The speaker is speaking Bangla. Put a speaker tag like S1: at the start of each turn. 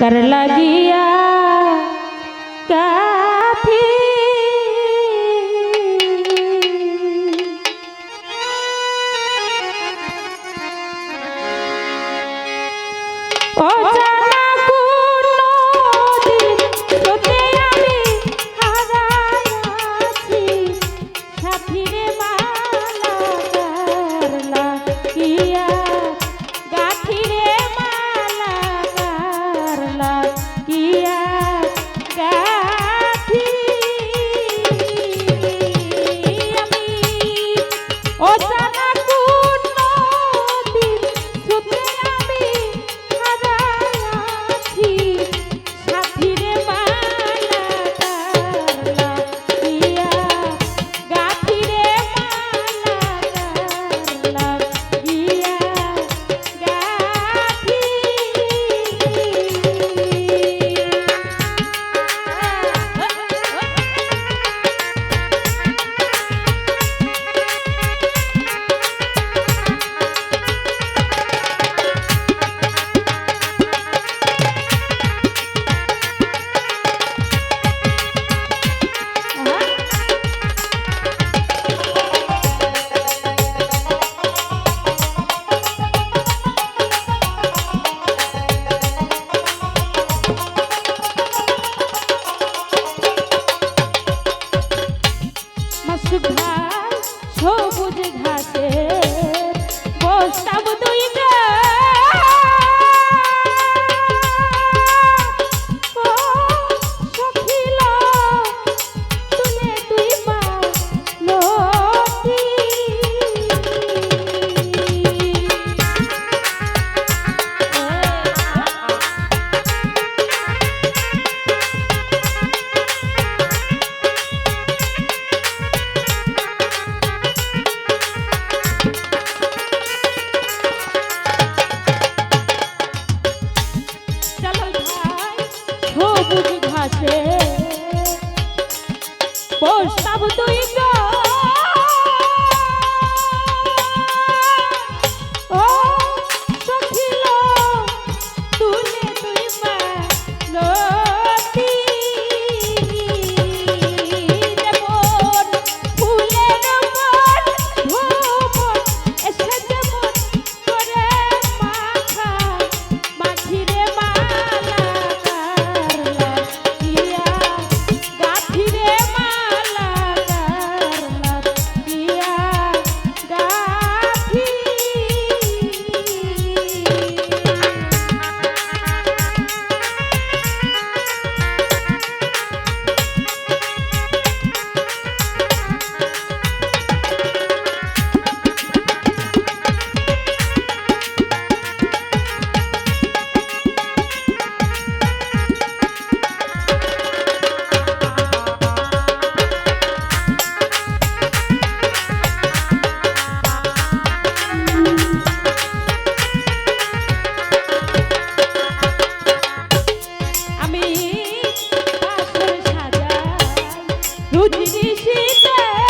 S1: कर लगिया ঘাস সবুজ ঘাসে বসতাম দুই গা সবুজ ঘাসে। প্রস্তাব তুই গো দিতে